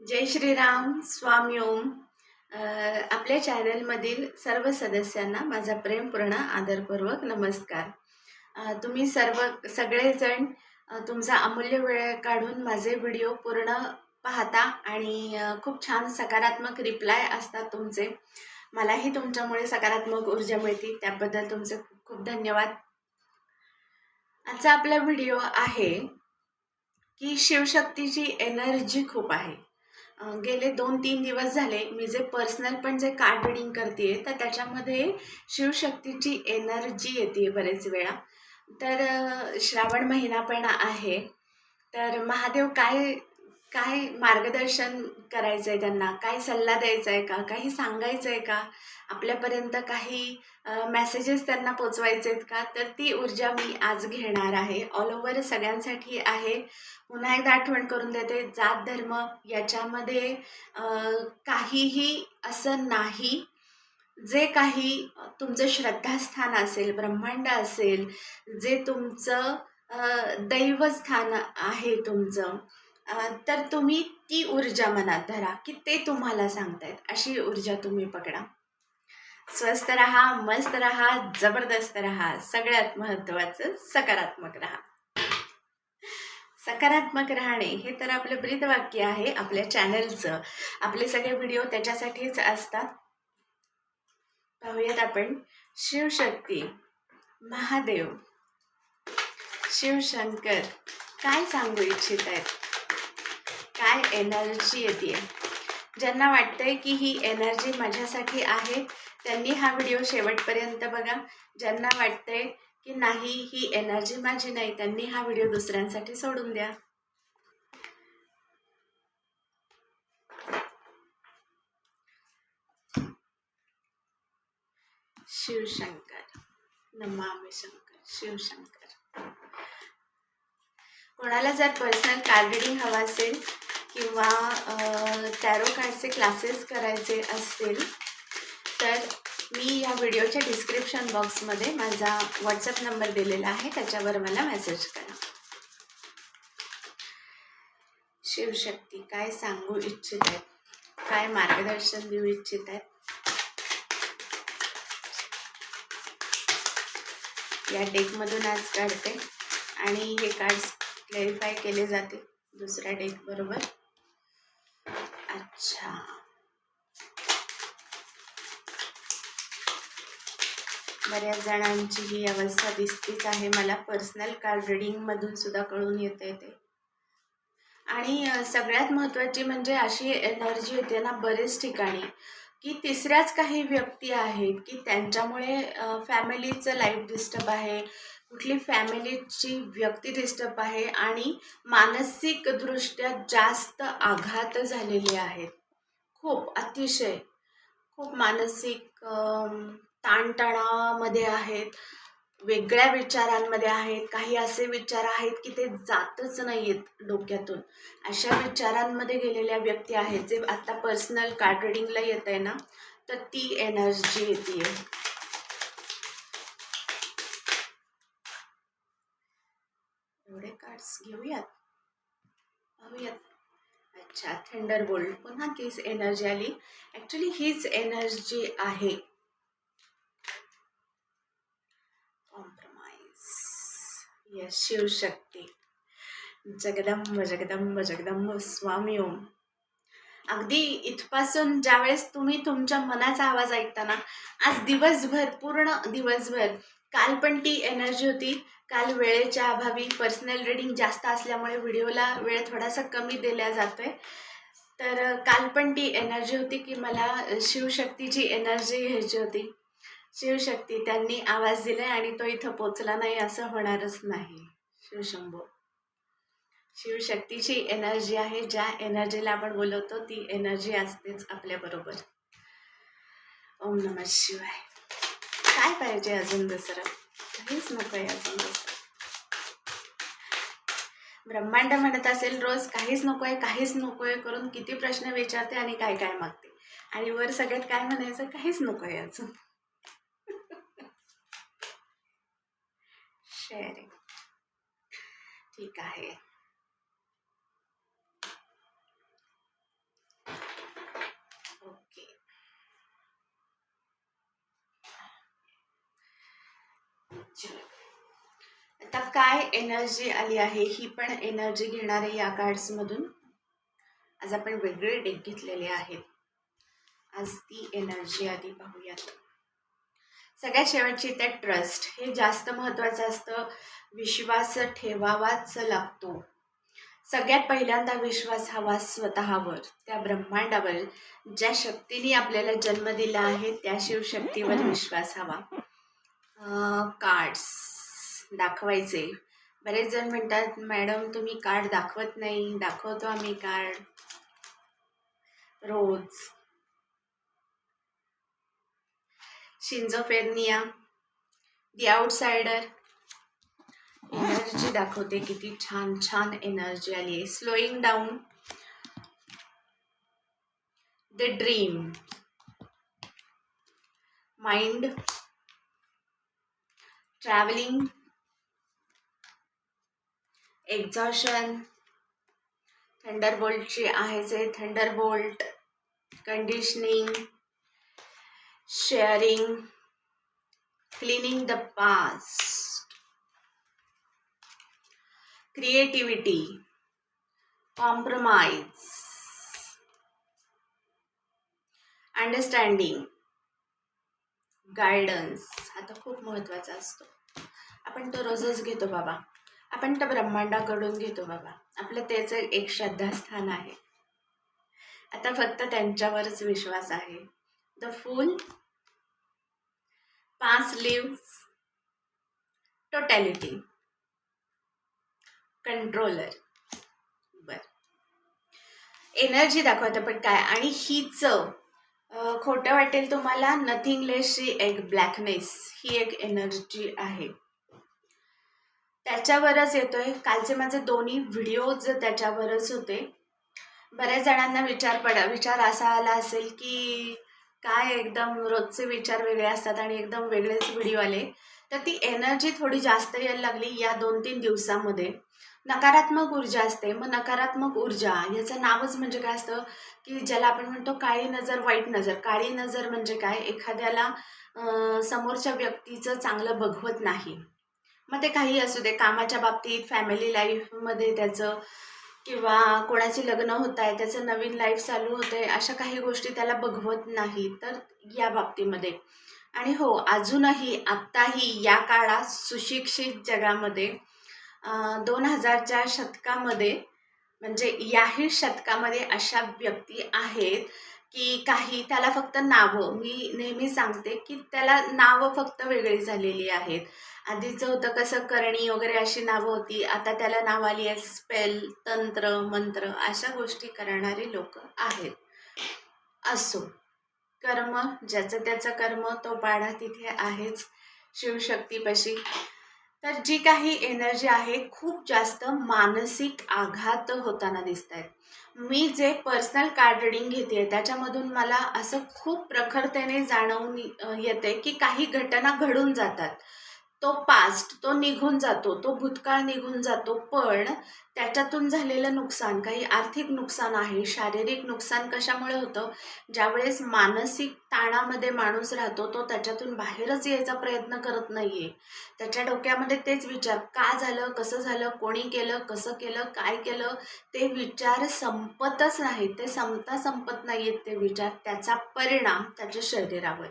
जय श्रीराम स्वामी ओम. आपल्या चॅनलमधील सर्व सदस्यांना माझा प्रेमपूर्ण आदरपूर्वक नमस्कार. तुम्ही सर्व सगळेजण तुमचा अमूल्य वेळ काढून माझे व्हिडिओ पूर्ण पाहता आणि खूप छान सकारात्मक रिप्लाय असतात तुमचे. मलाही तुमच्यामुळे सकारात्मक ऊर्जा मिळते त्याबद्दल तुमचे खूप खूप धन्यवाद. आजचा आपला व्हिडिओ आहे की शिवशक्तीची एनर्जी खूप आहे. गेले दोन तीन दिवस झाले. मी जे पर्सनल पण जे कार्ड रिडिंग करते तर त्याच्यामध्ये शिवशक्तीची एनर्जी येते बरेच वेळा. तर श्रावण महिना पण आहे. तर महादेव काय काय मार्गदर्शन करायचं आहे त्यांना? काय सल्ला द्यायचा आहे का? काही सांगायचं आहे का? आपल्यापर्यंत काही मेसेजेस त्यांना पोचवायचे आहेत का? तर ती ऊर्जा मी आज घेणार आहे. ऑल ओव्हर सगळ्यांसाठी आहे. पुन्हा एकदा आठवण करून देते. जात धर्म याच्यामध्ये काहीही असं नाही. जे काही तुमचं श्रद्धास्थान असेल ब्रह्मांड असेल जे तुमचं दैवस्थान आहे तुमचं तर तुम्ही ती ऊर्जा मनात धरा की ते तुम्हाला सांगतायत. अशी ऊर्जा तुम्ही पकडा. स्वस्त राहा मस्त राहा जबरदस्त राहा. सगळ्यात महत्त्वाचं सकारात्मक राहा. सकारात्मक राहणे हे तर आपलं ब्रीदवाक्य आहे आपल्या चॅनलचं. आपले सगळे व्हिडिओ त्याच्यासाठीच असतात. पाहूयात आपण. शिवशक्ती महादेव शिवशंकर काय सांगू इच्छित आहेत काय एनर्जी येते ज्यांना वाटतंय की ही एनर्जी माझ्यासाठी आहे त्यांनी हा व्हिडिओ शेवटपर्यंत बघा. ज्यांना वाटतंय की नाही ही एनर्जी माझी नाही त्यांनी हा व्हिडिओ दुसऱ्यांसाठी सोडून द्या. शिवशंकर. नमामि शंकर शिवशंकर. कोणाला जर पर्सनल कार्ड रिडिंग हवा असेल किंवा टॅरो कार्डचे क्लासेस करायचे असतील तर मी या व्हिडिओच्या डिस्क्रिप्शन बॉक्समध्ये माझा व्हॉट्सअप नंबर दिलेला आहे. त्याच्यावर मला मेसेज करा. शिवशक्ती काय सांगू इच्छित आहेत काय मार्गदर्शन देऊ इच्छित आहेत या डेकमधून आज काढते. आणि हे कार्ड्स क्लॅरिफाय केले जाते. दुसऱ्या डेक बरोबर अच्छा बऱ्याच जणांची ही अवस्था दिसतीच आहे. मला पर्सनल कार्ड रिडिंगमधून सुद्धा कळून येते ते. आणि सगळ्यात महत्त्वाची म्हणजे अशी एनर्जी येते ना बरेच ठिकाणी की तिसऱ्याच काही व्यक्ती आहेत की त्यांच्यामुळे फॅमिलीचं लाईफ डिस्टर्ब आहे कुठली फॅमिलीची व्यक्ती डिस्टर्ब आहे आणि मानसिकदृष्ट्या जास्त आघात झालेले आहेत. खूप अतिशय. खूप मानसिक ताणतणावामध्ये आहेत वेगळ्या विचारांमध्ये आहेत काही असे विचार आहेत की ते जातच नाही आहेत डोक्यातून. अशा विचारांमध्ये गेलेल्या व्यक्ती आहेत जे आत्ता पर्सनल कार्ड रिडिंगला येत आहे ना तर ती एनर्जी येते एवढे कार्ड्स घेऊयात? पाहूयात. अच्छा थंडर बोल्ड पुन्हा तीच एनर्जी आली. ॲक्च्युली हीच एनर्जी आहे कॉम्प्रोमाइज यस शिवशक्ती जगदंब जगदंब जगदंब स्वामी ओम. अगदी इथपासून ज्यावेळेस तुम्ही तुमच्या मनाचा आवाज ऐकताना आज दिवसभर पूर्ण दिवसभर काल पण ती एनर्जी होती. काल वेळेच्या अभावी पर्सनल रिडिंग जास्त असल्यामुळे व्हिडिओला वेळ थोडासा कमी दिला जातोय. तर काल पण ती एनर्जी होती की मला शिवशक्तीची एनर्जी घ्यायची होती. शिवशक्ती त्यांनी आवाज दिलाय आणि तो इथं पोचला नाही असं होणारच नाही. शिवशंभो शिवशक्तीची एनर्जी आहे ज्या एनर्जीला आपण बोलवतो ती एनर्जी असतेच आपल्याबरोबर ओम नम शिवाय. काय पाहिजे अजून दुसरं? काहीच नको आहे अजून दुसरं. ब्रह्मांड म्हणत असेल रोज काहीच नको आहे काहीच नको आहे करून किती प्रश्न विचारते आणि काय काय मागते. आणि वर सगळ्यात काय म्हणायचं? काहीच नको आहे अजून. शेअरिंग ठीक आहे. आता काय एनर्जी आली आहे? ही पण एनर्जी घेणारे या कार्ड्स मधून आज आपण वेगळे डेक घेतलेले आहेत. आज ती एनर्जी आधी पाहूयात. सगळ्यात शेवटची त्या ट्रस्ट हे जास्त महत्त्वाचं असतं. विश्वास ठेवावाच लागतो. सगळ्यात पहिल्यांदा विश्वास हवा स्वतःवर. त्या ब्रह्मांडावर ज्या शक्तीने आपल्याला जन्म दिला आहे त्या शिवशक्तीवर विश्वास हवा. कार्ड्स दाखवायचे. बरेच जण म्हणतात मॅडम तुम्ही कार्ड दाखवत नाही. दाखवतो आम्ही card rose. Schizophrenia the outsider. Energy दाखवते किती छान छान एनर्जी आली आहे. Slowing down the dream mind travelling exhaustion थंडरबोल्टची आहेच आहे thunderbolt conditioning sharing cleaning the past, creativity compromise, understanding guidance आता खूप महत्त्वाचा असतो. आपण तो रोजच घेतो बाबा. आपण त्या ब्रह्मांडाकडून घेतो बाबा. आपलं त्याचं एक श्रद्धास्थान आहे. आता फक्त त्यांच्यावरच विश्वास आहे. द full पाच leaves टोटॅलिटी कंट्रोलर बर. एनर्जी दाखवत पण काय. आणि ही चव खोटं वाटेल तुम्हाला नथिंग लेसची एक ब्लॅकनेस ही एक एनर्जी आहे. त्याच्यावरच येतोय. कालचे माझे दोन्ही व्हिडिओज त्याच्यावरच होते. बऱ्याच जणांना विचार पड विचार असा आला असेल की काय एकदम रोजचे विचार वेगळे असतात आणि एकदम वेगळेच व्हिडिओ आले. तर ती एनर्जी थोडी जास्त यायला लागली या दोन तीन दिवसामध्ये. नकारात्मक ऊर्जा असते. मग नकारात्मक ऊर्जा याचं नावच म्हणजे काय असतं? की ज्याला आपण म्हणतो काळी नजर वाईट नजर. काळी नजर म्हणजे काय? एखाद्याला समोरच्या व्यक्तीचं चांगलं बघवत नाही. मग ते काही असू दे. कामाच्या बाबतीत फॅमिली लाईफमध्ये त्याचं किंवा कोणाची लग्न होत आहे त्याचं नवीन लाईफ चालू होतं आहे अशा काही गोष्टी त्याला बघवत नाही तर या बाबतीमध्ये. आणि हो अजूनही आत्ताही या काळात सुशिक्षित जगामध्ये दोन हजारच्या शतकामध्ये म्हणजे याही शतकामध्ये अशा व्यक्ती आहेत की काही त्याला फक्त नावं मी नेहमी सांगते की त्याला नावं फक्त वेगळी झालेली आहेत. आधीचं होतं कसं करणी वगैरे अशी नावं होती आता त्याला नाव आली आहे स्पेल तंत्र मंत्र अशा गोष्टी करणारी लोक आहेत. असो कर्म ज्याचं त्याचं कर्म तो पाढा तिथे आहेच शिवशक्तीपाशी. तर जी काही एनर्जी आहे खूप जास्त मानसिक आघात होताना दिसत आहेत मी जे पर्सनल कार्ड रिडिंग घेते त्याच्यामधून मला असं खूप प्रखरतेने जाणवून येते की काही घटना घडून जातात. तो पास्ट तो निघून जातो तो भूतकाळ निघून जातो पण त्याच्यातून झालेलं नुकसान काही आर्थिक नुकसान आहे शारीरिक नुकसान कशामुळे होतं? ज्यावेळेस मानसिक ताणामध्ये माणूस राहतो तो त्याच्यातून बाहेरच यायचा प्रयत्न करत नाही आहे त्याच्या डोक्यामध्ये तेच विचार का झालं कसं झालं कोणी केलं कसं केलं काय केलं? ते विचार संपतच नाहीत ते संपता संपत नाही आहेत ते विचार त्याचा परिणाम त्याच्या शरीरावर.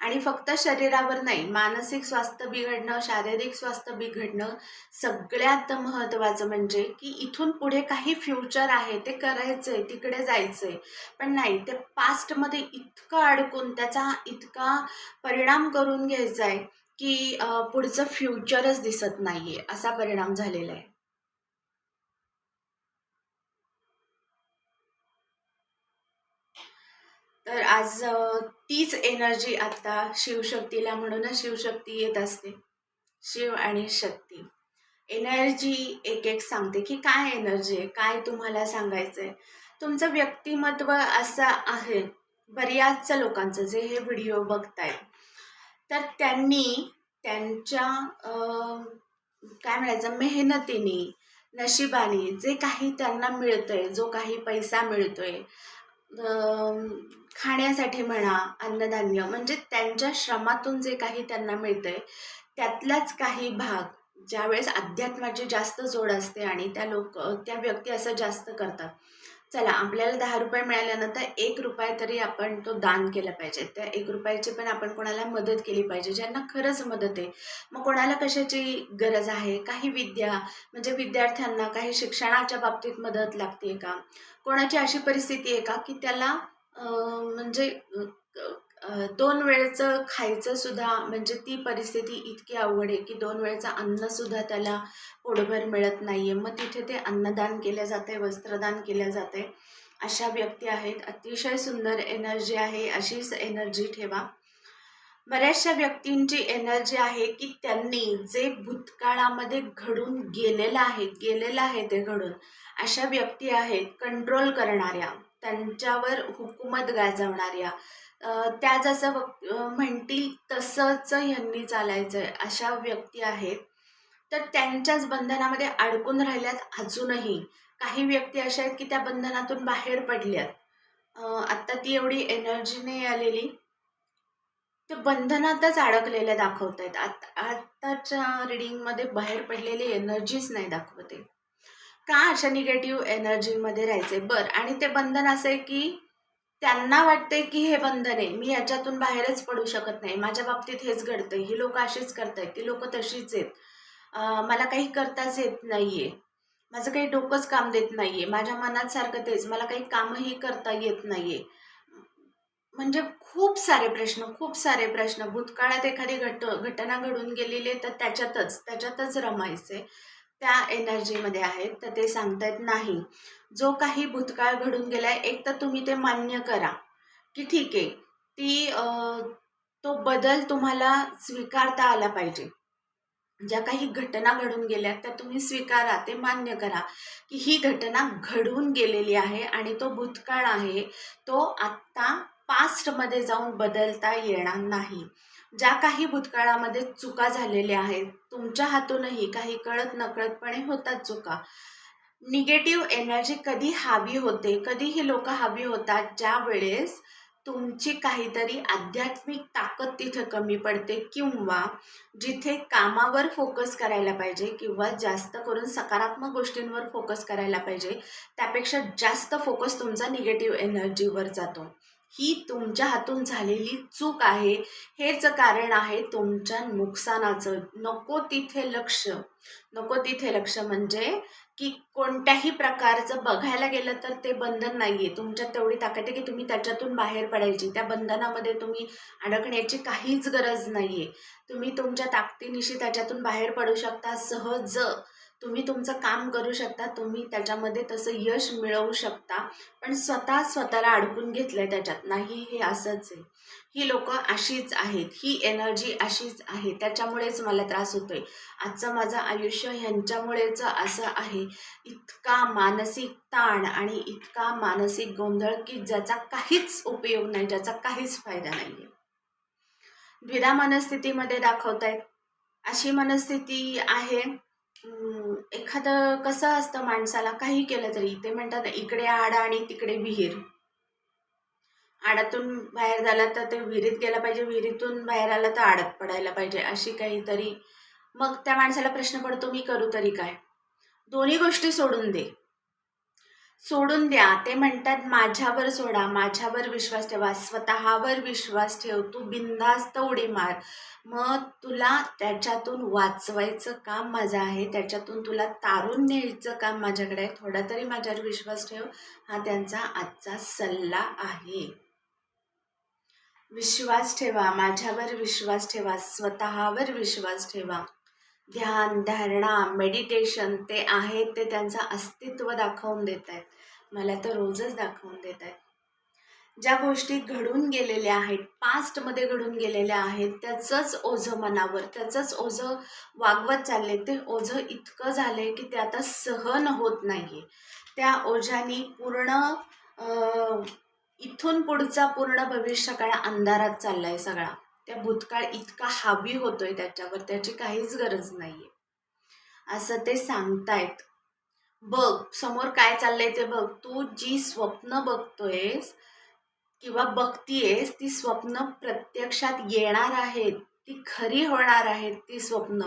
आणि फक्त शरीरावर नाही मानसिक स्वास्थ्य बिघडणं शारीरिक स्वास्थ्य बिघडणं सगळ्यात महत्त्वाचं म्हणजे की इथून पुढे काही फ्युचर आहे ते करायचं आहे तिकडे जायचं आहे पण नाही ते पास्टमध्ये इतकं अडकून त्याचा इतका परिणाम करून घ्यायचा आहे की पुढचं फ्युचरच दिसत नाही आहे असा परिणाम झालेला आहे तर आज तीच एनर्जी आता शिवशक्तीला म्हणूनच शिवशक्ती येत असते. शिव आणि शक्ती. एनर्जी एक एक सांगते की काय एनर्जी आहे? काय तुम्हाला सांगायचं आहे तुमचं व्यक्तिमत्व असं आहे बऱ्याचशा लोकांचं जे हे व्हिडिओ बघतायत. तर त्यांनी त्यांच्या काय म्हणायचं? मेहनतीने नशिबाने जे काही त्यांना मिळतंय जो काही पैसा मिळतोय खाण्यासाठी म्हणा अन्नधान्य म्हणजे त्यांच्या श्रमातून जे काही त्यांना मिळतंय त्यातलाच काही भाग ज्यावेळेस अध्यात्माची जास्त जोड असते आणि त्या लोक त्या व्यक्ती असं जास्त करतात. चला आपल्याला दहा रुपये मिळाल्यानंतर एक रुपया तरी आपण तो दान केला पाहिजे. त्या एक रुपयाची पण आपण कोणाला मदत केली पाहिजे ज्यांना खरंच मदत आहे. मग कोणाला कशाची गरज आहे? काही विद्या म्हणजे विद्यार्थ्यांना काही शिक्षणाच्या बाबतीत मदत लागते का? कोणाची अशी परिस्थिती आहे का की त्याला म्हणजे दोन वेळचं खायचं सुद्धा म्हणजे ती परिस्थिती इतकी अवघड आहे की दोन वेळचं अन्नसुद्धा त्याला पोटभर मिळत नाही आहे मग तिथे ते अन्नदान केले जाते वस्त्रदान केले जाते अशा व्यक्ती आहेत. अतिशय सुंदर एनर्जी आहे. अशीच एनर्जी ठेवा. बऱ्याचशा व्यक्तींची एनर्जी आहे की त्यांनी जे भूतकाळामध्ये घडून गेलेलं आहे गेलेलं आहे ते घडून अशा व्यक्ती आहेत कंट्रोल करणाऱ्या. त्यांच्यावर हुकूमत गाजवणाऱ्या. त्या जसं म्हणतील तसंच यांनी चालायचं आहे अशा व्यक्ती आहेत. तर त्यांच्याच बंधनामध्ये अडकून राहिल्यात अजूनही. काही व्यक्ती अशा आहेत की त्या बंधनातून बाहेर पडल्यात. आत्ता ती एवढी एनर्जी नाही आलेली. ते बंधनातच अडकलेल्या दाखवत आहेत आत आत्ताच्या रिडिंगमध्ये बाहेर पडलेली एनर्जीच नाही दाखवते का अशा निगेटिव्ह एनर्जीमध्ये राहायचे? बरं आणि ते बंधन असं आहे की त्यांना वाटते की हे बंधन आहे. मी याच्यातून बाहेरच पडू शकत नाही. माझ्या बाबतीत हेच घडतंय. ही लोक अशीच करतायत. ती लोक तशीच आहेत. मला काही करताच येत नाहीये. माझं काही डोकंच काम देत नाहीये. माझ्या मनात सारखं तेच. मला काही कामही करता येत नाहीये. म्हणजे खूप सारे प्रश्न खूप सारे प्रश्न. भूतकाळात एखादी घट घटना घडून गेलेली आहे तर त्याच्यातच त्याच्यातच रमायचे त्या एनर्जीमध्ये आहेत तर ते सांगतायत नाही. जो काही भूतकाळ घडून गेलाय एक तर तुम्ही ते मान्य करा. की ठीक आहे ती तो बदल तुम्हाला स्वीकारता आला पाहिजे. ज्या काही घटना घडून गेल्या त्या तुम्ही स्वीकारा ते मान्य करा. की ही घटना घडून गेलेली आहे आणि तो भूतकाळ आहे तो आत्ता पास्टमध्ये जाऊन बदलता येणार नाही. ज्या काही भूतकाळामध्ये चुका झालेल्या आहेत तुमच्या हातूनही काही कळत नकळतपणे होतात चुका. निगेटिव्ह एनर्जी कधी हावी होते कधी ही लोक हावी होतात ज्या वेळेस तुमची काहीतरी आध्यात्मिक ताकद तिथे कमी पडते किंवा जिथे कामावर फोकस करायला पाहिजे किंवा जास्त करून सकारात्मक गोष्टींवर फोकस करायला पाहिजे त्यापेक्षा जास्त फोकस तुमचा निगेटिव्ह एनर्जीवर जातो. ही तुमच्या हातून झालेली चूक आहे. हेच कारण आहे तुमच्या नुकसानाचं. नको तिथे लक्ष. नको तिथे लक्ष म्हणजे की कोणत्याही प्रकारचं बघायला गेलं तर ते बंधन नाही आहे तुमच्यात तेवढी ताकद आहे की तुम्ही त्याच्यातून बाहेर पडायची. त्या बंधनामध्ये तुम्ही अडकण्याची काहीच गरज नाही आहे तुम्ही तुमच्या ताकदीनिशी त्याच्यातून बाहेर पडू शकता सहज. तुम्ही तुमचं काम करू शकता तुम्ही त्याच्यामध्ये तसं यश मिळवू शकता. पण स्वतः स्वतःला अडकून घेतलं आहे त्याच्यात. नाही हे असंच आहे. ही लोक अशीच आहेत. ही एनर्जी अशीच आहे. त्याच्यामुळेच मला त्रास होतो आहे आजचं माझं आयुष्य ह्यांच्यामुळेच असं आहे. इतका मानसिक ताण आणि इतका मानसिक गोंधळ की ज्याचा काहीच उपयोग नाही ज्याचा काहीच फायदा नाही आहे द्विधा मनस्थितीमध्ये दाखवतायत. अशी मनस्थिती आहे एखादं कसं असतं माणसाला? काही केलं तरी. ते म्हणतात ना, इकडे आडा आणि तिकडे विहीर. आडातून बाहेर झाला तर ते विहिरीत गेला पाहिजे विहिरीतून बाहेर आला तर आडात पडायला पाहिजे अशी काहीतरी. मग त्या माणसाला प्रश्न पडतो मी करू तरी काय? दोन्ही गोष्टी सोडून दे. सोडून द्या. ते म्हणतात माझ्यावर सोडा माझ्यावर विश्वास ठेवा स्वतःवर विश्वास ठेव तू बिनधास्त उडी मार. मग तुला त्याच्यातून वाचवायचं काम माझं आहे त्याच्यातून तुला तारून न्यायचं काम माझ्याकडे आहे. थोडा तरी माझ्यावर विश्वास ठेव हा त्यांचा आजचा सल्ला आहे. विश्वास ठेवा माझ्यावर विश्वास ठेवा स्वतःवर विश्वास ठेवा. ध्यान धारणा मेडिटेशन ते आहे ते त्यांचं अस्तित्व दाखवून देत आहेत. मला तर रोजच दाखवून देत आहेत. ज्या गोष्टी घडून गेलेल्या आहेत पास्टमध्ये घडून गेलेल्या आहेत त्याचंच ओझं मनावर त्याचंच ओझं वागवत चालले ते ओझं इतकं झालं आहे की ते आता सहन होत नाही त्या ओझ्यानी पूर्ण इथून पुढचा पूर्ण भविष्यकाळ अंधारात चालला आहे सगळा. त्या भूतकाळ इतका हावी होतोय त्याच्यावर त्याची काहीच गरज नाहीये. असं ते सांगतायत. बघ समोर काय चाललंय ते बघ. तू जी स्वप्न बघतोयस किंवा बघतीयेस ती स्वप्न प्रत्यक्षात येणार आहेत. ती खरी होणार आहेत ती स्वप्न.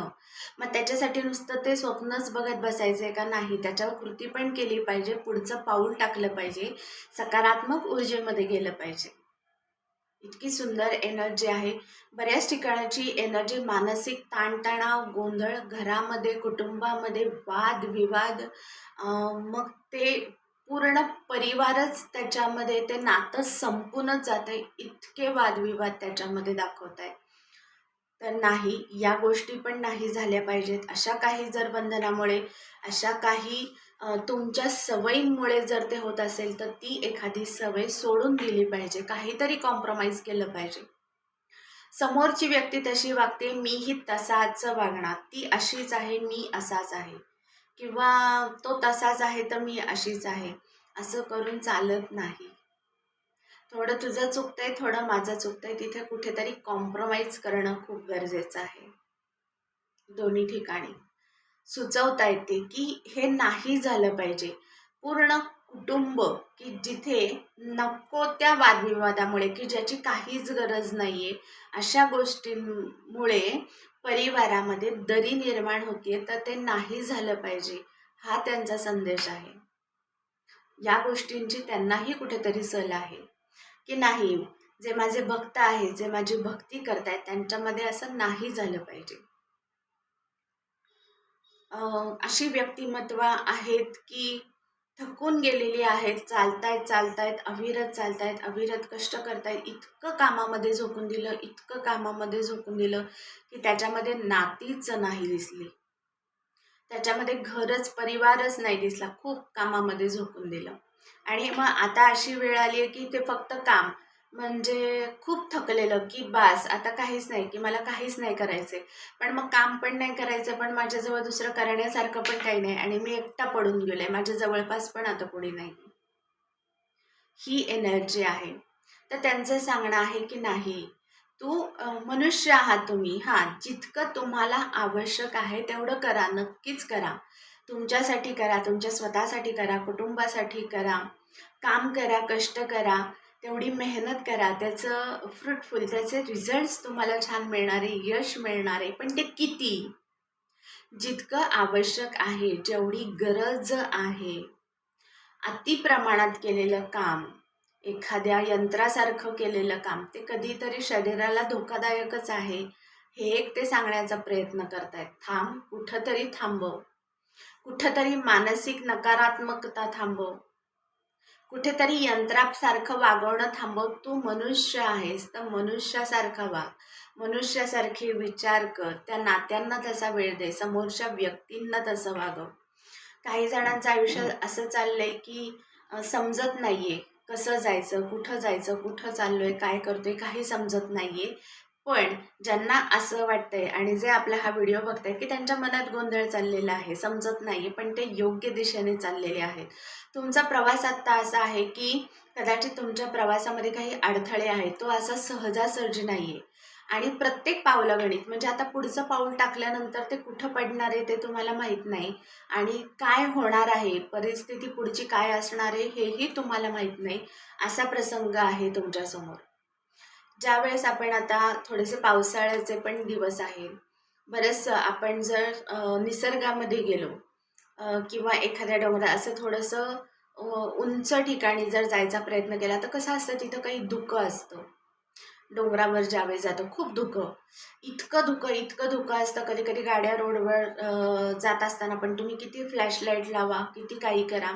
मग त्याच्यासाठी नुसतं ते स्वप्नच बघत बसायचं आहे का नाही? त्याच्यावर कृती पण केली पाहिजे पुढचं पाऊल टाकलं पाहिजे सकारात्मक ऊर्जेमध्ये गेलं पाहिजे. इतकी सुंदर एनर्जी आहे. बऱ्याच ठिकाणाची एनर्जी मानसिक ताणतणाव गोंधळ घरामध्ये कुटुंबामध्ये वाद विवाद मग ते पूर्ण परिवारच त्याच्यामध्ये ते नातं संपूनच जातं इतके वादविवाद त्याच्यामध्ये दाखवत आहे तर नाही या गोष्टी पण नाही झाल्या पाहिजेत. अशा काही जर बंधनामुळे अशा काही तुमच्या सवयींमुळे जर ते होत असेल तर ती एखादी सवय सोडून दिली पाहिजे काहीतरी कॉम्प्रोमाइज केलं पाहिजे. समोरची व्यक्ती तशी वागते मीही तसाच वागणार ती अशीच आहे मी असाच आहे. किंवा तो तसाच आहे तर मी अशीच आहे. असं करून चालत नाही. थोडं तुझं चुकतंय थोडं माझं चुकतंय तिथे कुठेतरी कॉम्प्रोमाइज करणं खूप गरजेचं आहे. दोन्ही ठिकाणी. सुचवता येते की हे नाही झालं पाहिजे. पूर्ण कुटुंब की जिथे नको त्या वादविवादामुळे की ज्याची काहीच गरज नाही आहे अशा गोष्टींमुळे परिवारामध्ये दरी निर्माण होते तर ते नाही झालं पाहिजे हा त्यांचा संदेश आहे. या गोष्टींची त्यांनाही कुठेतरी सल आहे. की नाही जे माझे भक्त आहेत जे माझी भक्ती करतायत त्यांच्यामध्ये असं नाही झालं पाहिजे. अशी व्यक्तिमत्व आहेत की थकून गेलेली आहेत चालतायत चालतायत अविरत चालतायत अविरत कष्ट करतायत इतकं कामामध्ये झोकून दिलं इतकं कामामध्ये झोकून दिलं की त्याच्यामध्ये नातीच नाही दिसली. त्याच्यामध्ये घरच परिवारच नाही दिसला खूप कामामध्ये झोकून दिलं. आणि मग आता अशी वेळ आली आहे की ते फक्त काम. म्हणजे खूप थकलेलं की बास आता काहीच नाही की मला काहीच नाही करायचंय. पण मग काम पण नाही करायचं पण माझ्याजवळ दुसरं करण्यासारखं पण काही नाही आणि मी एकटा पडून गेलो. आहे माझ्या जवळपास पण आता कोणी नाही. ही एनर्जी आहे. तर त्यांचं सांगणं आहे की नाही तू मनुष्य आहात तुम्ही. हां जितकं तुम्हाला आवश्यक आहे तेवढं करा नक्कीच करा. तुमच्यासाठी करा तुमच्या स्वतःसाठी करा कुटुंबासाठी करा. काम करा कष्ट करा. तेवढी मेहनत करा त्याचं फ्रुटफुल त्याचे रिझल्ट्स तुम्हाला छान मिळणारे यश मिळणारे. पण ते किती? जितकं आवश्यक आहे जेवढी गरज आहे. अति प्रमाणात केलेलं काम एखाद्या यंत्रासारखं केलेलं काम ते कधीतरी शरीराला धोकादायकच आहे हे एक ते सांगण्याचा प्रयत्न करतायत. थांब कुठंतरी थांबव. कुठंतरी मानसिक नकारात्मकता थांबव. कुठेतरी यंत्रासारखं वागवणं थांबव तू मनुष्य आहेस तर मनुष्यासारखा वाग. मनुष्यासारखे विचार कर. त्या नात्यांना तसा वेळ दे. समोरच्या व्यक्तींना तसं वागव. काही जणांचं आयुष्य असं चाललंय की समजत नाहीये कसं जायचं कुठं जायचं कुठं चाललोय काय करतो आहे काही समजत नाहीये. पण ज्यांना असं वाटतंय आणि जे आपला हा व्हिडिओ बघतायत की त्यांच्या मनात गोंधळ चाललेला आहे समजत नाही पण ते योग्य दिशेने चाललेले आहेत. तुमचा प्रवास आत्ता असा आहे की कदाचित तुमच्या प्रवासामध्ये काही अडथळे आहेत तो असा सहजासहजी नाही आहे आणि प्रत्येक पावलागणित म्हणजे आता पुढचं पाऊल टाकल्यानंतर ते कुठं पडणार आहे ते तुम्हाला माहीत नाही. आणि काय होणार आहे परिस्थिती पुढची काय असणार आहे हेही तुम्हाला माहीत नाही असा प्रसंग आहे तुमच्यासमोर. ज्यावेळेस आपण आता थोडेसे पावसाळ्याचे पण दिवस आहेत बरंचसं आपण जर निसर्गामध्ये गेलो किंवा एखाद्या डोंगरा असं थोडंसं उंच ठिकाणी जर जायचा प्रयत्न केला तर कसं असतं तिथं काही धुकं असतं. डोंगरावर ज्यावेळी जातो खूप धुकं. इतकं धुकं इतकं धुकं असतं कधी कधी गाड्या रोडवर जात असताना पण तुम्ही किती फ्लॅशलाईट लावा किती काही करा.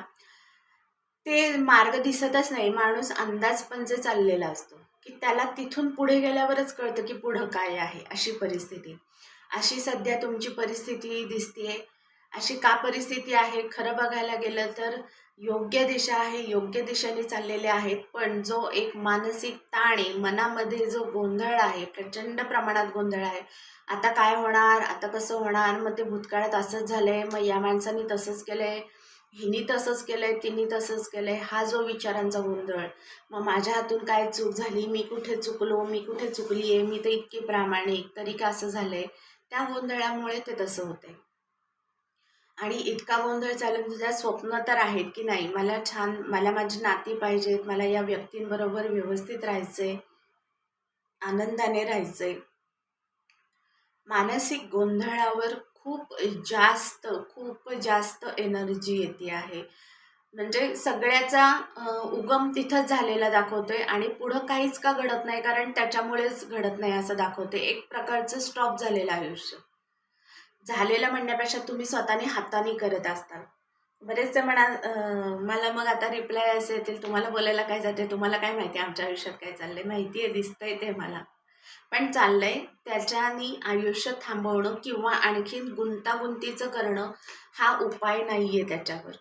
ते मार्ग दिसतच नाही माणूस अंदाज पण जे चाललेला असतो. की त्याला तिथून पुढे गेल्यावरच कळतं की पुढं काय आहे अशी परिस्थिती. अशी सध्या तुमची परिस्थिती दिसतीये. अशी का परिस्थिती आहे? खरं बघायला गेलं तर योग्य दिशा आहे योग्य दिशेने चाललेले आहेत पण जो एक मानसिक ताण आहे मनामध्ये जो गोंधळ आहे प्रचंड प्रमाणात गोंधळ आहे आता काय होणार? आता कसं होणार? मग ते भूतकाळात असंच झालंय मग या माणसाने तसंच केलंय. हिनी तसंच केलंय तिने तसंच केलंय. हा जो विचारांचा गोंधळ. मग माझ्या हातून काय चूक झाली? मी कुठे चुकलो? मी कुठे चुकली आहे मी तर इतकी प्रामाणिक. तरी का असं झालंय? त्या गोंधळामुळे ते तसं होतंय. आणि इतका गोंधळ चालून तुझ्या स्वप्न तर आहेत की नाही? मला छान मला माझी नाती पाहिजेत. मला या व्यक्तींबरोबर व्यवस्थित राहायचं आहे आनंदाने राहायचंय. मानसिक गोंधळावर खूप जास्त खूप जास्त एनर्जी येते आहे. म्हणजे सगळ्याचा उगम तिथंच झालेला दाखवतोय आणि पुढं काहीच का घडत नाही कारण त्याच्यामुळेच घडत नाही असं दाखवते एक प्रकारचं स्टॉप झालेलं आयुष्य. झालेलं म्हणण्यापेक्षा तुम्ही स्वतःने हाताने करत असता. बरेचसे म्हणा मला मग आता रिप्लाय असे येतील तुम्हाला बोलायला काय जाते तुम्हाला काय माहिती आमच्या आयुष्यात काय चाललंय? माहिती आहे दिसतंय ते मला. पण चाललंय त्याच्यानी आयुष्य थांबवणं किंवा आणखीन गुंतागुंतीचं करणं हा उपाय नाही आहे त्याच्यावर.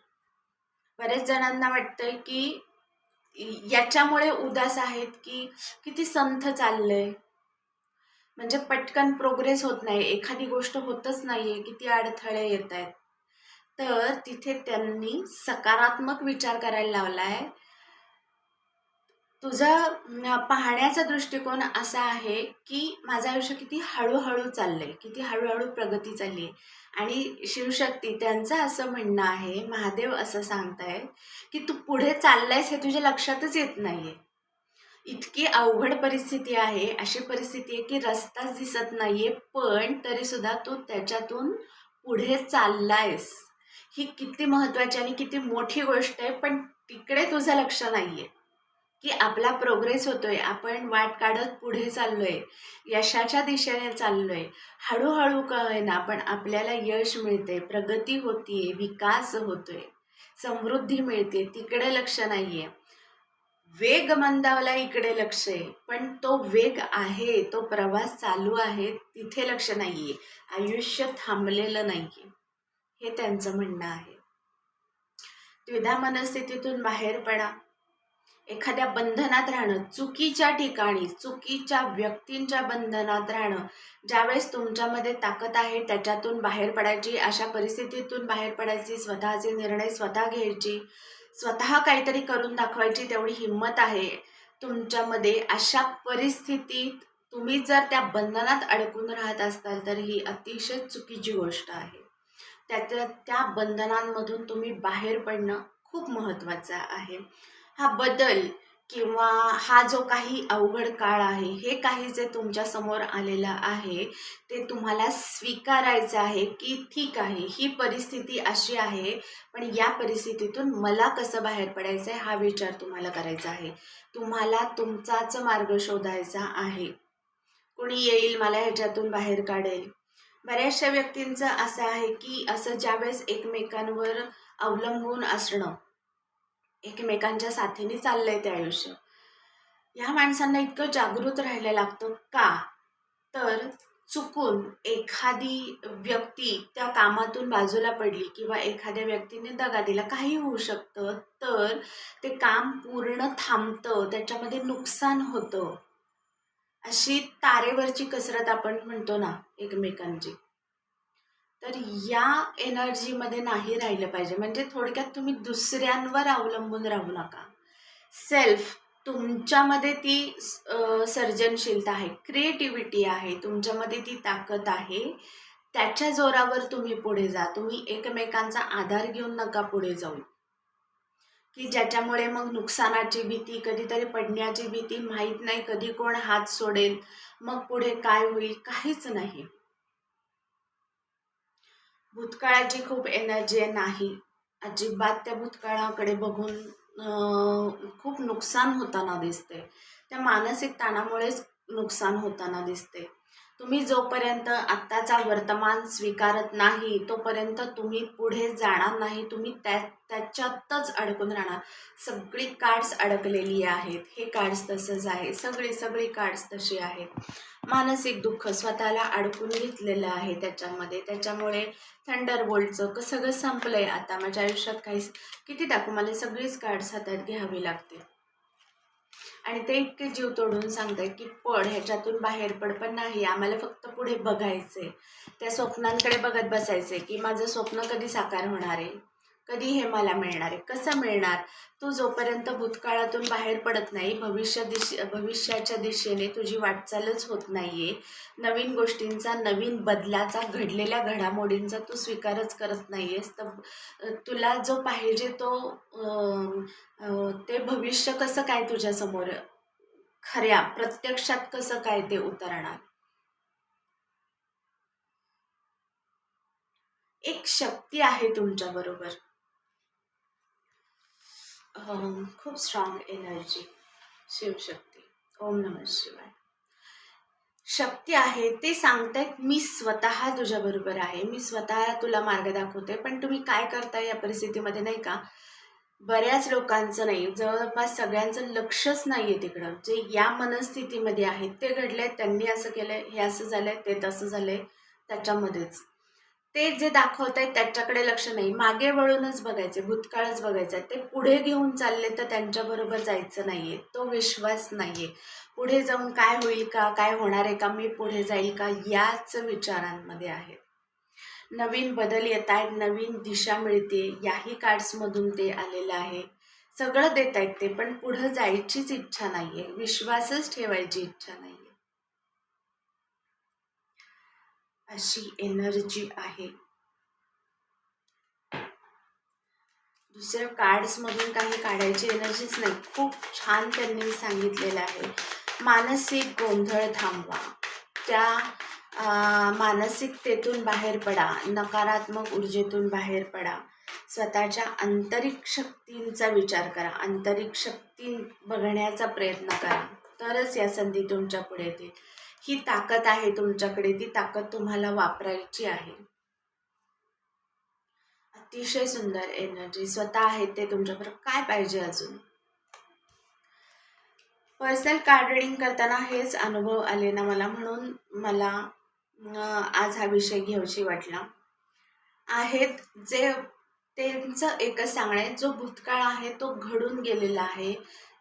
बरेच जणांना वाटतंय की याच्यामुळे उदास आहेत की किती संथ चाललंय. म्हणजे पटकन प्रोग्रेस होत नाही एखादी गोष्ट होतच नाहीये किती अडथळे येत आहेत तर तिथे त्यांनी सकारात्मक विचार करायला लावलाय तुझा पाहण्याचा दृष्टिकोन असा आहे की माझं आयुष्य किती हळूहळू चाललंय किती हळूहळू प्रगती चालली आहे आणि शिवशक्ती त्यांचं असं म्हणणं आहे महादेव असं सांगतायत की तू पुढे चाललायस हे तुझ्या लक्षातच येत नाहीये. इतकी अवघड परिस्थिती आहे अशी परिस्थिती आहे की रस्ताच दिसत नाहीये पण तरी सुद्धा तू त्याच्यातून पुढे चाललायस. ही किती महत्वाची आणि किती मोठी गोष्ट आहे पण तिकडे तुझं लक्ष नाहीये. की आपला प्रोग्रेस होतोय आपण वाट काढत पुढे चाललोय यशाच्या दिशेने चाललोय. हळूहळू कळे ना पण आपल्याला यश मिळते प्रगती होतीये विकास होतोय समृद्धी मिळते तिकडे लक्ष नाहीये. वेग मंदावला इकडे लक्ष आहे पण तो वेग आहे तो प्रवास चालू आहे तिथे लक्ष नाहीये आयुष्य थांबलेलं नाहीये. हे त्यांचं म्हणणं आहे. द्विधा मनस्थितीतून बाहेर पडा. एखाद्या बंधनात राहणं चुकीच्या ठिकाणी चुकीच्या व्यक्तींच्या बंधनात राहणं ज्यावेळेस तुमच्यामध्ये ताकद आहे त्याच्यातून बाहेर पडायची अशा परिस्थितीतून बाहेर पडायची स्वतःचे निर्णय स्वतः घ्यायची स्वतः काहीतरी करून दाखवायची तेवढी हिंमत आहे तुमच्यामध्ये अशा परिस्थितीत तुम्ही जर त्या बंधनात अडकून राहत असाल तर ही अतिशय चुकीची गोष्ट आहे. त्याच्या त्या बंधनांमधून तुम्ही बाहेर पडणं खूप महत्त्वाचं आहे. हा बदल किंवा हा जो काही अवघड काळ आहे हे काही जे तुमच्यासमोर आलेलं आहे ते तुम्हाला स्वीकारायचं आहे की ठीक आहे ही परिस्थिती अशी आहे पण या परिस्थितीतून मला कसं बाहेर पडायचं आहे हा विचार तुम्हाला करायचा आहे. तुम्हाला तुमचाच मार्ग शोधायचा आहे. कोणी येईल मला ह्याच्यातून बाहेर काढेल. बऱ्याचशा व्यक्तींचं असं आहे की असं ज्यावेळेस एकमेकांवर अवलंबून असणं एकमेकांच्या साथीने चाललंय ते आयुष्य. ह्या माणसांना इतकं जागृत राहायला लागतं का? तर चुकून एखादी व्यक्ती त्या कामातून बाजूला पडली किंवा एखाद्या व्यक्तीने दगा दिला काही होऊ शकतं. तर ते काम पूर्ण थांबतं त्याच्यामध्ये नुकसान होतं. अशी तारेवरची कसरत आपण म्हणतो ना एकमेकांची. तर या एनर्जीमध्ये नाही राहिलं पाहिजे. म्हणजे थोडक्यात तुम्ही दुसऱ्यांवर अवलंबून राहू नका. सेल्फ तुमच्यामध्ये ती सर्जनशीलता आहे क्रिएटिव्हिटी आहे तुमच्यामध्ये ती ताकद आहे. त्याच्या जोरावर तुम्ही पुढे जा. तुम्ही एकमेकांचा आधार घेऊन नका पुढे जाऊ. की ज्याच्यामुळे मग नुकसानाची भीती कधीतरी पडण्याची भीती माहीत नाही कधी कोण हात सोडेल मग पुढे काय होईल काहीच नाही. भूतकाळाची खूप एनर्जी आहे नाही. अजिबात त्या भूतकाळाकडे बघून खूप नुकसान होताना दिसते. त्या मानसिक ताणामुळेच नुकसान होताना दिसते. तुम्ही जोपर्यंत आत्ताचा वर्तमान स्वीकारत नाही तोपर्यंत तुम्ही पुढे जाणार नाही. तुम्ही त्या त्याच्यातच अडकून राहणार. सगळी कार्ड्स अडकलेली आहेत. हे कार्ड्स तसंच आहे. सगळी सगळी कार्ड्स तशी आहेत. मानसिक दुःख स्वतःला अडकून घेतलेलं आहे त्याच्यामध्ये. त्याच्यामुळे थंडर बोल्टचं सगळं संपलं आहे आता? माझ्या आयुष्यात काहीच किती दाखवू? मला सगळीच कार्ड्स हातात घ्यावी लागते आणि ते इतके जीव तोडून सांगतात की पड ह्याच्यातून बाहेर पड. पण नाही आम्हाला फक्त पुढे बघायचं आहे त्या स्वप्नांकडे बघत बसायचं आहे की माझं स्वप्न कधी साकार होणार आहे? कधी हे मला मिळणार आहे? कसं मिळणार? तू जोपर्यंत भूतकाळातून बाहेर पडत नाही भविष्य दिश भविष्याच्या दिशेने तुझी वाटचालच होत नाहीये. नवीन गोष्टींचा नवीन बदलाचा घडलेल्या घडामोडींचा तू स्वीकारच करत नाहीयेस. तर तुला जो पाहिजे तो ते भविष्य कसं काय तुझ्यासमोर खऱ्या प्रत्यक्षात कसं काय ते उतरणार? एक शक्ती आहे तुमच्याबरोबर बरोबर खूप स्ट्रॉंग एनर्जी शिवशक्ती ओम नम शिवाय. शक्ती आहे ते सांगतायत मी स्वतः तुझ्याबरोबर आहे. मी स्वतः तुला मार्ग दाखवते पण तुम्ही काय करताय या परिस्थितीमध्ये नाही का? बऱ्याच लोकांचं नाही जवळपास सगळ्यांचं लक्षच नाही आहे तिकडं. जे या मनस्थितीमध्ये आहेत ते घडले त्यांनी असं केलं हे असं झालंय ते तसं झालंय त्याच्यामध्येच. ते जे दाखवत आहेत त्याच्याकडे लक्ष नाही. मागे वळूनच बघायचे भूतकाळच बघायचं. ते पुढे घेऊन चालले तर त्यांच्याबरोबर जायचं नाहीये. तो विश्वास नाहीये. पुढे जाऊन काय होईल का काय होणार आहे का मी पुढे जाईल का याच विचारांमध्ये आहे. नवीन बदल येत आहेत नवीन दिशा मिळते. याही कार्ड्समधून ते आलेलं आहे. सगळं देत आहेत ते पण पुढं जायचीच इच्छा नाही आहे विश्वासच ठेवायची इच्छा नाहीये. अशी एनर्जी आहे. दुसऱ्या कार्ड्समधून काही काढायची एनर्जीच नाही. खूप छान त्यांनी सांगितलेलं आहे. मानसिक गोंधळ थांबवा. त्या मानसिकतेतून बाहेर पडा. नकारात्मक ऊर्जेतून बाहेर पडा. स्वतःच्या आंतरिक शक्तींचा विचार करा. आंतरिक शक्ती बघण्याचा प्रयत्न करा. तरच या संधी तुमच्यापुढे येतील. ही ताकद आहे तुमच्याकडे ती ताकद तुम्हाला वापरायची आहे. अतिशय सुंदर एनर्जी स्वतः आहे ते तुमच्याकडे काय पाहिजे अजून? पर्सनल कार्ड रिडिंग करताना हेच अनुभव आले ना मला म्हणून मला आज हा विषय घेऊशी वाटला. आहेत जे त्यांचं एकच सांगणं आहे जो भूतकाळ आहे तो घडून गेलेला आहे.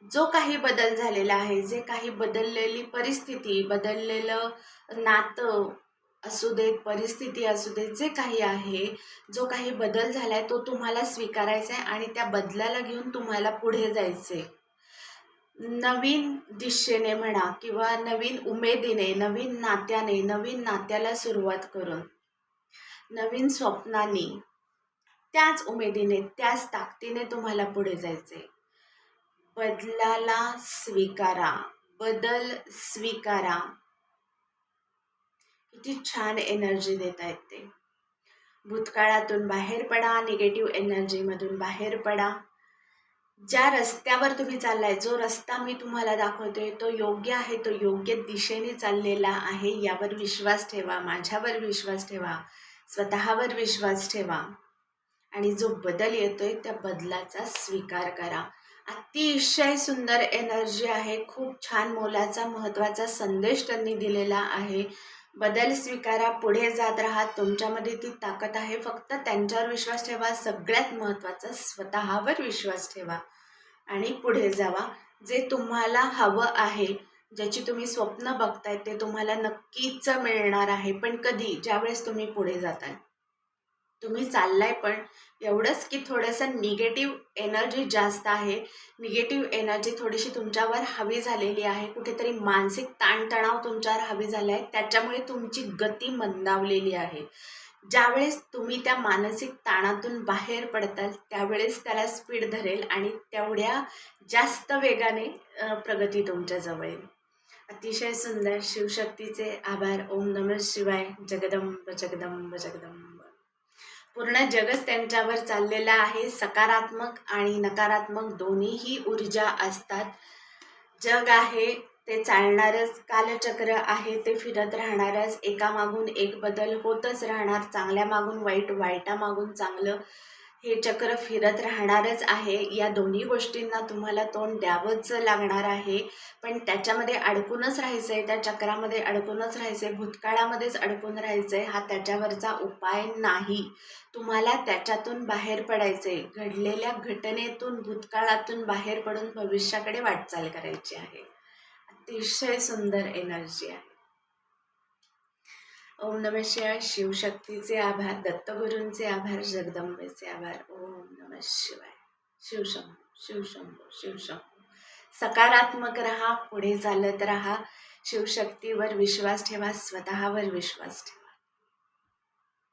जो काही बदल झालेला आहे जे काही बदललेली परिस्थिती बदललेलं नातं असू देत परिस्थिती असू देत जे काही आहे जो काही बदल झाला आहे तो तुम्हाला स्वीकारायचा आहे आणि त्या बदलाला घेऊन तुम्हाला पुढे जायचं आहे नवीन दिशेने म्हणा किंवा नवीन उमेदीने नवीन नात्याने नवीन नात्याला सुरुवात करून नवीन स्वप्नांनी त्याच उमेदीने त्याच ताकदीने तुम्हाला पुढे जायचे बदलाला स्वीकारा. बदल स्वीकारा. किती छान एनर्जी देत आहेत ते. भूतकाळातून बाहेर पडा निगेटिव्ह एनर्जीमधून बाहेर पडा. ज्या रस्त्यावर तुम्ही चाललाय जो रस्ता मी तुम्हाला दाखवतोय तो योग्य आहे तो योग्य दिशेने चाललेला आहे यावर विश्वास ठेवा माझ्यावर विश्वास ठेवा स्वतःवर विश्वास ठेवा. आणि जो बदल येतोय त्या बदलाचा स्वीकार करा. अतिशय सुंदर एनर्जी आहे. खूप छान मोलाचा महत्त्वाचा संदेश त्यांनी दिलेला आहे. बदल स्वीकारा पुढे जात राहा. तुमच्यामध्ये ती ताकद आहे. फक्त त्यांच्यावर विश्वास ठेवा. सगळ्यात महत्त्वाचा स्वतःवर विश्वास ठेवा. आणि पुढे जावा. जे तुम्हाला हवं आहे ज्याची तुम्ही स्वप्न बघताय ते तुम्हाला नक्कीच मिळणार आहे. पण कधी? ज्यावेळेस तुम्ही पुढे जाताय तुम्ही चाललाय पण एवढंच की थोडंसं निगेटिव्ह एनर्जी जास्त आहे. निगेटिव्ह एनर्जी थोडीशी तुमच्यावर हवी झालेली आहे. कुठेतरी मानसिक ताणतणाव तुमच्यावर हवी झाला आहे त्याच्यामुळे तुमची गती मंदावलेली आहे. ज्यावेळेस तुम्ही त्या मानसिक ताणातून बाहेर पडताल त्यावेळेस त्याला स्पीड धरेल आणि तेवढ्या जास्त वेगाने प्रगती तुमच्याजवळ येईल. अतिशय सुंदर शिवशक्तीचे आभार. ओम नम शिवाय. जगदंब जगदंब जगदंब. पूर्ण जगच त्यांच्यावर चाललेलं आहे. सकारात्मक आणि नकारात्मक दोन्हीही ऊर्जा असतात. जग आहे ते चालणारच कालचक्र आहे ते फिरत राहणारच. एकामागून एक बदल होतच राहणार. चांगल्या मागून वाईट वाईटामागून चांगलं. हे चक्र फिरत राहणारच आहे. या दोन्ही गोष्टींना तुम्हाला तोंड द्यावंच लागणार आहे. पण त्याच्यामध्ये अडकूनच राहायचं आहे त्या चक्रामध्ये अडकूनच राहायचं आहे भूतकाळामध्येच अडकून राहायचं आहे हा त्याच्यावरचा उपाय नाही. तुम्हाला त्याच्यातून बाहेर पडायचं आहे घडलेल्या घटनेतून भूतकाळातून बाहेर पडून भविष्याकडे वाटचाल करायची आहे. अतिशय सुंदर एनर्जी आहे. ओम नम शिवाय शिवशक्तीचे आभार दत्तगुरूंचे आभार जगदंबेचे आभार. ओम नम शिवाय. शिवशंभू शिवशंभू शिवशंभू. सकारात्मक राहा पुढे चालत राहा. शिवशक्तीवर विश्वास ठेवा स्वतःवर विश्वास ठेवा.